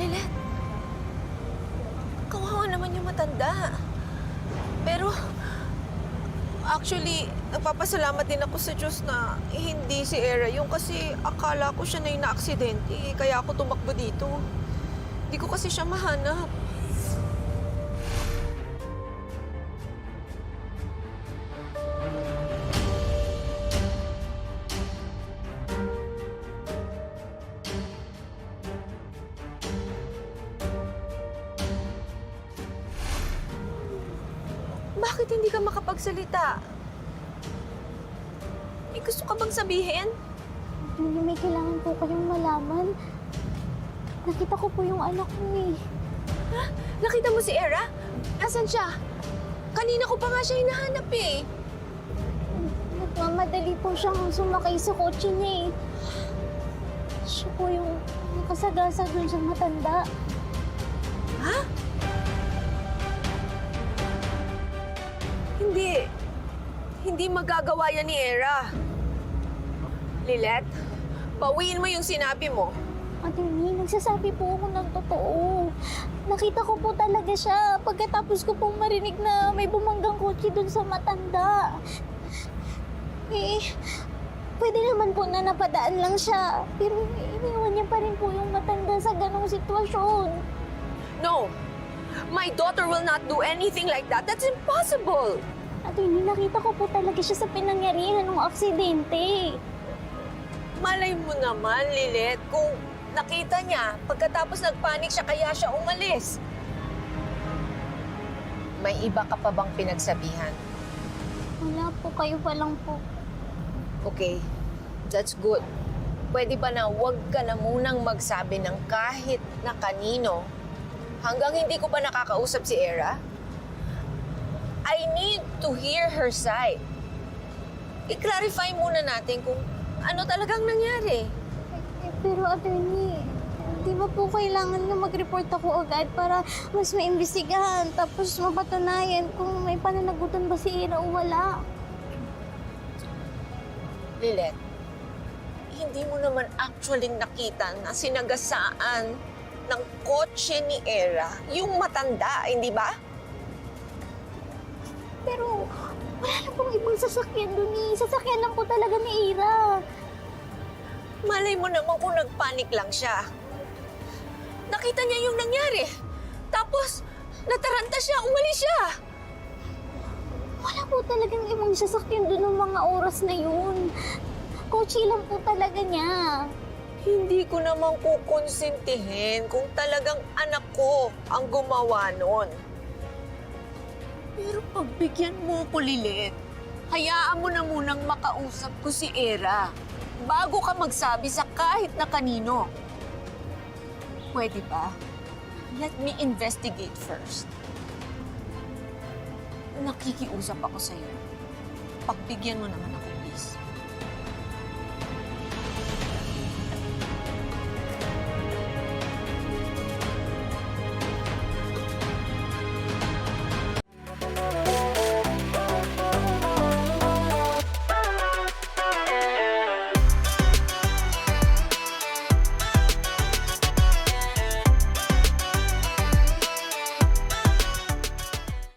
Lilet, kawawa naman yung matanda. Pero, actually, nagpapasalamat din ako sa Diyos na hindi si Era yung kasi akala ko siya na yung na-aksidente. Kaya ako tumakbo dito. Hindi ko kasi siya mahanap. Bakit hindi ka makapagsalita? May gusto ka bang sabihin? Hindi may kailangan po kayong malaman. Nakita ko po yung anak ko eh. Ha? Nakita mo si Era? Asan siya? Kanina ko pa nga siya hinahanap eh. Nagmamadali po siyang sumakay sa kotse niya eh. Siya po yung nakasagasa dun sa matanda. Ha? Hindi magagawa yan ni Era. Lilet, bawiin mo yung sinabi mo. Attorney, nagsasabi po ako ng totoo. Nakita ko po talaga siya pagkatapos ko pong marinig na may bumanggang kotse dun sa matanda. Eh, pwede naman po na napadaan lang siya. Pero iniwan niya pa rin po yung matanda sa ganong sitwasyon. No! My daughter will not do anything like that. That's impossible! Attorney, nakita ko po talaga siya sa pinangyarihan ng aksidente. Malay mo naman, Lilet, kung nakita niya, pagkatapos nagpanik siya, kaya siya umalis. May iba ka pa bang pinagsabihan? Wala po, kayo pa lang po. Okay, that's good. Pwede ba na huwag ka na munang magsabi ng kahit na kanino hanggang hindi ko pa nakakausap si Era? I need to hear her side. I-clarify muna natin kung ano talagang nangyari. Eh, pero attorney, di ba po kailangan na mag-report ako agad para mas maimbestigahan tapos mapatunayan kung may pananagutan ba si Ira o wala? Lilet, hindi mo naman actually nakita na sinagasaan ng kotse ni Era yung matanda, hindi ba? Pero wala na pong ibang sasakyan dun eh. Sasakyan lang po talaga ni Ira. Malay mo naman kung nagpanik lang siya. Nakita niya yung nangyari. Tapos, nataranta siya, umalis siya. Wala po talagang ibang sasakyan dun ng mga oras na yun. Kotse lang po talaga niya. Hindi ko naman kukonsintihin kung talagang anak ko ang gumawa nun. Pero pagbigyan mo ko, Lilit, hayaan mo na munang makausap ko si Era bago ka magsabi sa kahit na kanino. Pwede ba? Let me investigate first. Nakikiusap ako sa'yo. Pagbigyan mo naman ako.